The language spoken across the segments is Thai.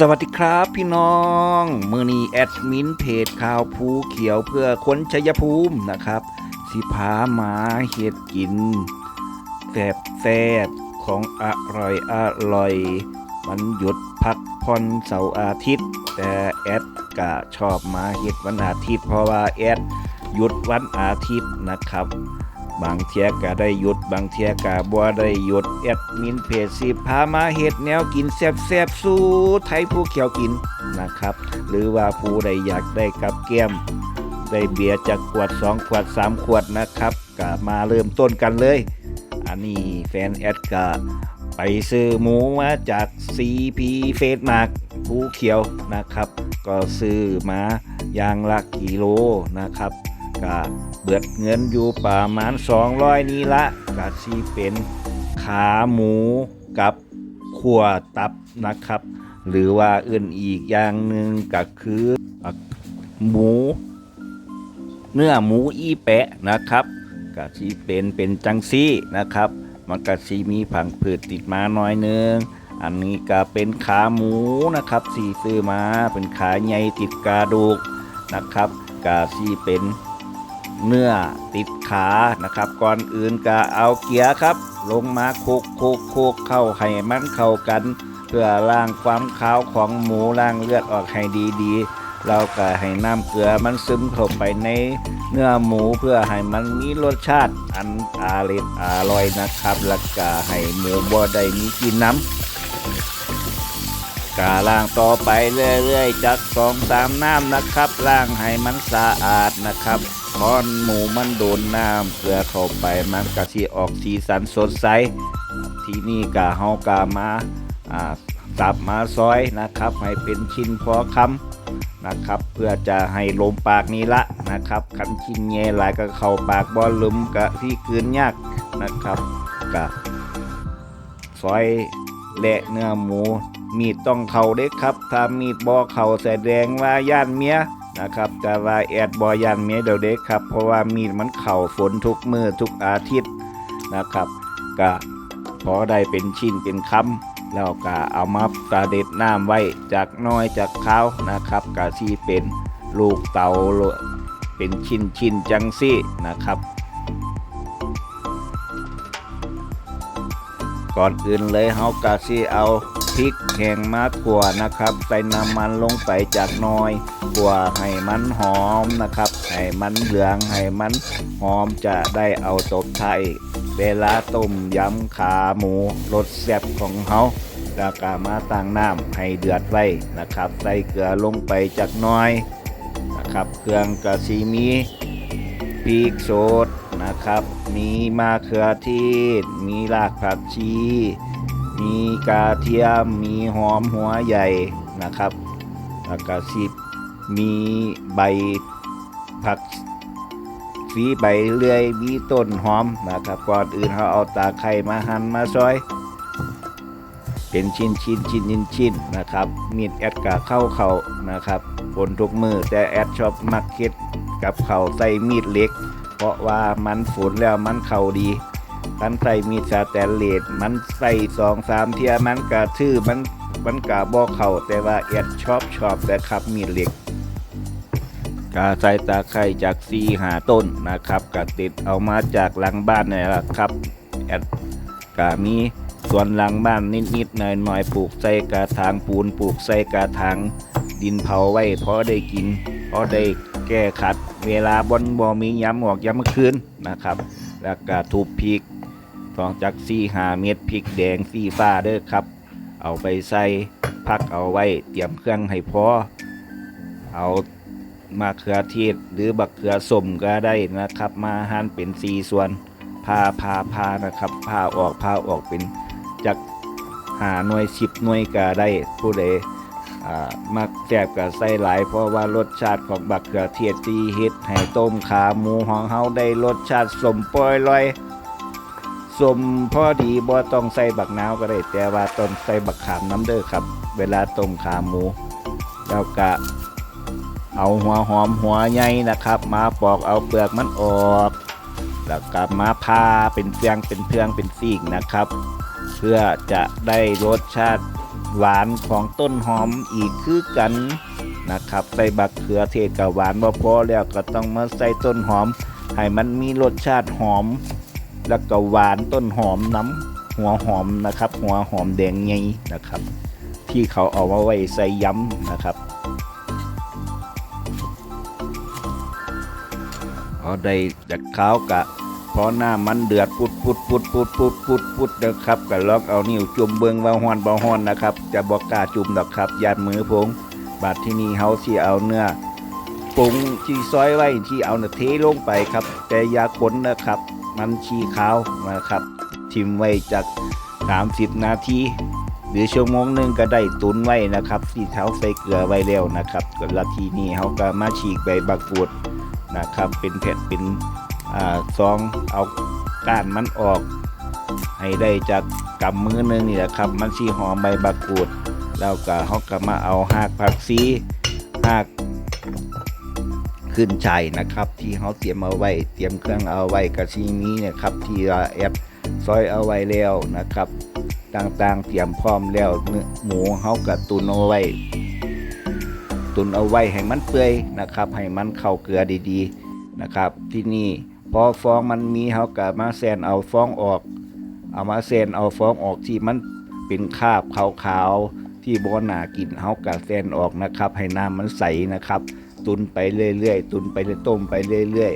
สวัสดีครับพี่น้องมือนีแอดมินเพจข่าวภูเขียวเพื่อคนชัยภูมินะครับ สิพามาเห็ดกินแสบแซบของอร่อยอร่อยวันหยุดพักผ่อนเสาร์อาทิตย์ แต่แอดก็ชอบมาเห็ดวันอาทิตย์ เพราะว่าแอดหยุดวันอาทิตย์นะครับ บางเทียก็ได้หยุดบางเทียก็บ่ได้หยุดแอดมินเพจสิพามาเฮ็ดแนวกินแซ่บๆสู้ไทยผู้เขียวกินนะครับ หรือว่าผู้ใดอยากได้กับแก้ม ได้เบียร์จากขวด 2 ขวด 3 ขวดนะครับก็มาเริ่มต้นกันเลย อันนี้แฟนแอดก็ไปซื้อหมูมาจาก CP เฟสมาร์กผู้เขียวนะครับ ก็ซื้อมาอย่างละกิโลนะครับ ก็เบิดเงินอยู่ประมาณ 200 นี่ละก็สิเป็นขาหมูกับขั่วตับนะครับ หรือว่าอื่นอีกอย่างหนึ่งก็คือหมู เนื้อหมูอีแปะนะครับก็สิเป็นเป็นจังซี่นะครับ มันก็สิมีผังผืดติดมาหน่อยนึงอันนี้ก็เป็นขาหมูนะครับสีซื้อมาเป็นขาใหญ่ติดกระดูกนะครับก็สิเป็น เนื้อติดขานะครับ ก่อนอื่นก็เอาเกียร์ครับ ลงมาโคกโคกโคกเข้าให้มันเข้ากัน เพื่อล้างความขาวของหมูล้างเลือดออกให้ดีๆ เราก็ให้น้ำเกลือมันซึมเข้าไปในเนื้อหมูเพื่อให้มันมีรสชาติอันอร่อยอร่อยนะครับแล้วก็ให้หมูบ่ได้มีกลินน้ำกาล่างต่อไปเรื่อยๆจากสองสามน้ำนะครับ ล่างให้มันสะอาดนะครับ พอนหมูมันโดนน้ำเกลือเข้าไปมันก็สิออกสีสันสดใสที่นี้กาเฮากามาอ่าสับมาซอยนะครับ ให้เป็นชิ้นพอคำนะครับ เพื่อจะให้ลมปากนี้ละนะครับคันชิ้นแย่หลายก็เข้าปากบอลลุมกะที่คืนยากนะครับกะซอยและเนื้อหมูมีดต้องเข้าเด้ครับ ถ้ามีดบอเข้าแสดงว่าย่านเมีย นะครับ แต่ว่าแอดบอย่านเมียเดี๋ยวเด็กครับ เพราะว่ามีดมันเข่าฝนทุกมือทุกอาทิตย์นะครับก็พอได้เป็นชิ้นเป็นคำแล้วก็เอามาตาเด็ดน้ำไว้จากน้อยจากข้าวนะครับกะที่เป็นลูกเตาเป็นชิ้นชิ้นจังซี่นะครับก่อนอื่นเลยเฮากะสิเอาพริกแห้งมาขั่วนะครับ ใส่น้ำมันลงไปจากน้อย ขั่วให้มันหอมนะครับ ให้มันเหลืองให้มันหอมจะได้เอาตบไทยเวลาต้มยำขาหมูรสแซ่บของเฮาแล้วก็มาตั้งน้ำให้เดือดไว้นะครับ ใส่เกลือลงไปจากน้อยนะครับเครื่องกะสีมีพริกสดนะครับ มีมะเขือเทศมีรากผักชี มีกระเทียม มีหอมหัวใหญ่นะครับ แล้วก็สิ มีใบผักฟีใบเลื่อยมีต้นหอมนะครับก่อนอื่นเราเอาตาไข่มาหั่นมาซอย เป็นชิ้นชิ้นชิ้นชิ้นชิ้นนะครับมีดแอดกะเข้าเขานะครับบนทุกมือแต่แอดชอบมักเก็ตกับเขาใส่มีดเล็ก เพราะว่ามันฝนแล้วมันเข่าดีกันใส่มีดสาแตนเลสมันใส่สองสามเทียมันกะทื่อมันมันกะบ่เข่าแต่ว่าแอดชอบชอบแต่ครับมีดเล็ก กาใส่ตาไคร่จากซีหาต้นนะครับกะติดเอามาจากหลังบ้านนี่แหละครับแอดกามีส่วนหลังบ้านนิดๆหน่อยๆปลูกใส่กระถางปูนปลูกใส่กระถางดินเผาไว้พอได้กินพอได้แก้ขัด เวลาบนบ่มีย้ำออกย้ำคืนนะครับ แล้วก็ทุบพริกสองจากซีหาเม็ดพริกแดงสีฟ้าเด้อครับ เอาไปใส่พักเอาไว้เตรียมเครื่องให้พอเอา มะเขือเทศหรือบักเขือส้มก็ได้นะครับ มาหั่นเป็นสีส่วนพาพาพานะครับพาออกพาออกเป็นจากหาหน่วยสิบหน่วยก็ได้ผู้ใดอ่มักแจบกับใส่หลาย เพราะว่ารสชาติของบักเขือเทศที่เฮ็ดให้ต้มขาหมูของเฮาได้รสชาติสมปล่อยลอยสมพอดีบ่ต้องใส่บักนาวก็ได้แต่ว่าต้องใส่บักขามน้ำเด้อครับ เวลาต้มขาหมูแล้วก็ เอาหัวหอมหัวใหญ่นะครับ มาปอกเอาเปลือกมันออก แล้วก็มาพาเป็นเพียงเป็นเพียงเป็นซีกนะครับ เพื่อจะได้รสชาติหวานของต้นหอมอีกคือกันนะครับใส่บักเขือเทศกับหวานบ่พอแล้วก็ต้องมาใส่ต้นหอม ให้มันมีรสชาติหอม แล้วก็หวานต้นหอมน้ำหัวหอมนะครับ หัวหอมแดงไงนะครับ ที่เขาเอามาไว้ใส่ยำนะครับ อาได้จากข้าวกะพอหน้ามันเดือดปุดปุดปุดปุดปุดปุดปุดนะครับก็ลองเอานิ้วจุ่มเบิงว่าฮ้อนบ่ฮ้อนนะครับ จะบอกกาจุ่มดอกครับยานมือพงบาดที่นี่เฮาสิเอาเนื้อปรุงที่ซอยไว้ที่เอาเนื้อเทลงไปครับ แต่ยาขนนะครับ มันชีขาวนะครับทิมไว้จาก30 นาทีหรือชั่วโมงหนึงก็ได้ตุนไว้นะครับที่เท้าใส่เกลือไว้แล้วนะครับก็ละทีนี้เฮาก็มาฉีกใบบักกูด นะครับเป็นแผ่นเป็นอ่าซองเอาก้านมันออก ให้ได้จากกำมือหนึงนี่แหละครับ มันสีหอมใบบักกูด แล้วก็เขาก็มาเอาหากผักซีหากขึ้นชัยนะครับ ที่เขาเตรียมเอาไว้เตรียมเครื่องเอาไว้กระชีนี้เนี่ยครับ ที่เราแอบซอยเอาไว้แล้วนะครับ ต่างๆเตรียมพร้อมแล้วเนื้อหมูเขากระตุนเอาไว้ ตุนเอาไว้ให้มันเปื่อยนะครับ ให้มันเข้าเกลือดีๆนะครับ ที่นี่พอฟองมันมีเขาก็มาแซนเอาฟองออก เอามาแซนเอาฟองออกที่มันเป็นคราบขาวๆที่บหนากินเขาก็แซนออกนะครับ ให้น้ำมันใสนะครับ ตุนไปเรื่อยๆตุนไปเรื่อยต้มไปเรื่อย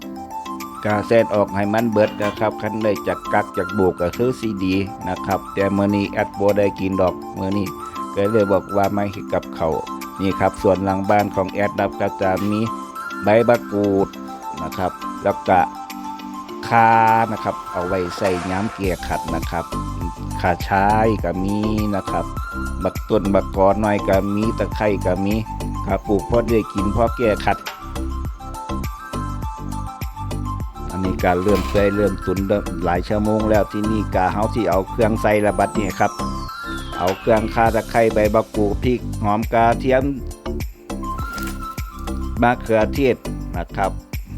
ๆกาแซนออกให้มันเบิดนะครับคันได้จากกักจากโบกก็คือซีดีนะครับ แต่เมื่อนี้แอดโบได้กินดอกเมื่อนี้ ก็เลยบอกว่าไม่ให้กับเขานี่ครับ ส่วนหลังบ้านของแอดนับก็จะมีใบบักกูดนะครับ แล้วก็คานะครับ เอาไว้ใส่ย้ำเกียร์ขัดนะครับขาชายก็มีนะครับ บักต้นบักกอน้อยก็มีตะไคร่ก็มีครับปลูกพอได้กินพอแก้ขัด อันนี้การเริ่มเคยเริ่มตุนเริ่มหลายชั่วโมงแล้วที่นี่กาเฮาที่เอาเครื่องใส่ระบัดนี่ครับ เอาเครื่องข่าตะไคร้ใบบักกูดพริกหอมกระเทียมมะเขือเทศนะครับ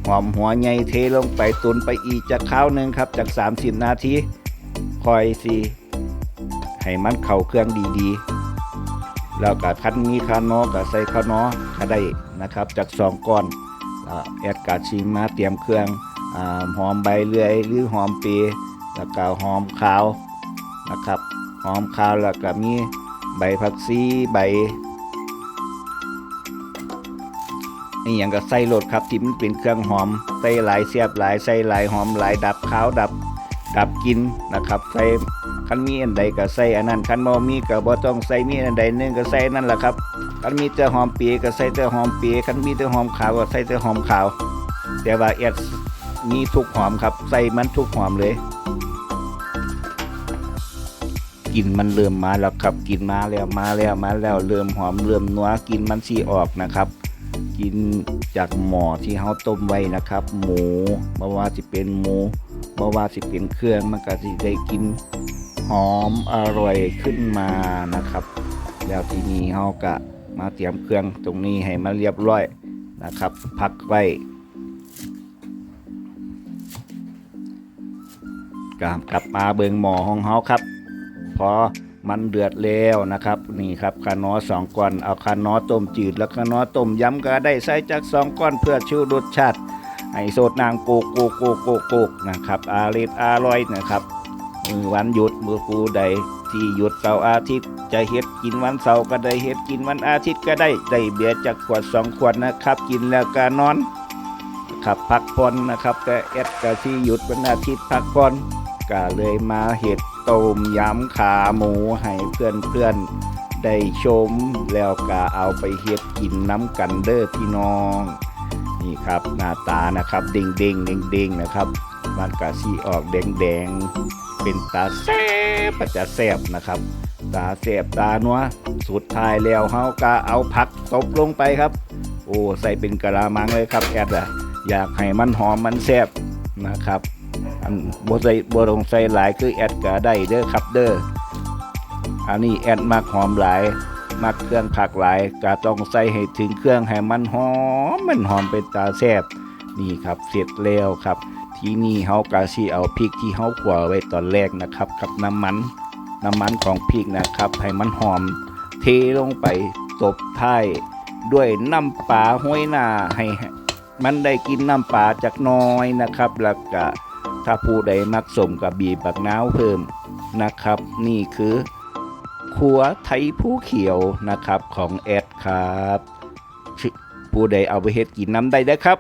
หอมหัวใหญ่เทลงไปตุนไปอีกจากข้าวหนึ่งครับจาก 30 นาทีคอยสิให้มันเข้าเครื่องดีๆ แล้วก็คันมีข้านอก็ใส่ข้านอก็ได้นะครับจากสองก้อนอาแอดกาชิมมาเตรียมเครื่องอหอมใบเลื่อยหรือหอมเปรย์แล้วก็หอมขาวนะครับ อมขาวแล้วก็มีใบผักซีใบนี่อย่างก็ใส่โลดครับที่มันเป็นเครื่องหอมใส่หลายเสียบหลายใส่หลายหอมหลายดับขาวดับดับกินนะครับใส่คันมีอันใดก็ใส่อันนั้นคันบ่มีก็บ่ต้องใส่มีอันใดนึงก็ใส่นั่นแหละครับคันมีแต่หอมเปียก็ใส่แต่หอมเปียคันมีแต่หอมขาวก็ใส่แต่หอมขาวแต่ว่าแอดมีทุกหอมครับใส่มันทุกหอมเลย กลินมันเริ่มมาแล้วครับกลินมาแล้วมาแล้วมาแล้วเริ่มหอมเริ่มนัวกลินมันสีออกนะครับกินจากหม้อที่เขาต้มไว้นะครับ หมูบ่ว่าสิเป็นหมูบ่ว่าสิเป็นเครื่องมันก็สิได้กินหอมอร่อยขึ้นมานะครับ แล้วทีนี้เขาก็มาเตรียมเครื่องตรงนี้ให้มันเรียบร้อยนะครับ พักไว้กกลับมาเบิงหม้อของเขาครับ พอมันเดือดแล้วนะครับ นี่ครับคานอสองก้อนเอาคานอต้มจืด แล้วคานอต้มยำก็ได้ใส่จากสองก้อนเพื่อชูรสชาติให้โสดนางโกกโกกโกโกกโกกนะครับอาริดอร่อยนะครับมือวันหยุดมือครูใดที่หยุดเสาร์อาทิตย์จะเฮ็ดกินวันเสาร์ก็ได้เฮ็ดกินวันอาทิตย์ก็ได้ได้เบียร์จากขวดสองขวดนะครับ กินแล้วก็นอนครับพักผ่อนนะครับแต่เอ็ดก็ที่หยุดวันอาทิตย์พักผ่อนก็เลยมาเห็ด ต้มยำขาหมูให้เพื่อนเพื่อนๆได้ชมแล้วก็เอาไปเฮ็ดกินน้ำกันเด้อพี่น้อง นี่ครับหน้าตานะครับเด้งเด้งเด้งเด้งนะครับมันกะสีออกแดงแดงๆเป็นตาแซ่บจะแซบนะครับ ตาแซบตานัวสุดท้ายแล้วเฮาก็เอาผักตบลงไปครับ โอ้ใส่เป็นกะละมังเลยครับแอดอะอยากให้มันหอมมันแซบนะครับ บ่ใส่บ่ต้องใส่หลายคือแอดก็ได้เด้อครับเด้ออันนี้แอดมักหอมหลายมักเครื่องผักหลายก็ต้องใส่ให้ถึงเครื่องให้มันหอมมันหอมเป็นตาแซ่บนี่ครับเสร็จแล้วครับ ที่นี้เฮาก็สิเอาพริกที่เฮาขั่วไว้ตอนแรกนะครับกับน้ำมันน้ำมันของพริกนะครับ ให้มันหอม เทลงไปตบท้ายด้วยน้ำปลาห้วยหน้าให้ มันได้กินน้ำปลาจากน้อยนะครับ แล้วก็ ถ้าผู้ใดมักสมกับบีบบักน้าวเพิ่มนะครับ นี่คือขัวไทยผู้เขียวนะครับของแอดครับผู้ใดเอาไปเฮ็ดกินน้ำได้เด้อครับ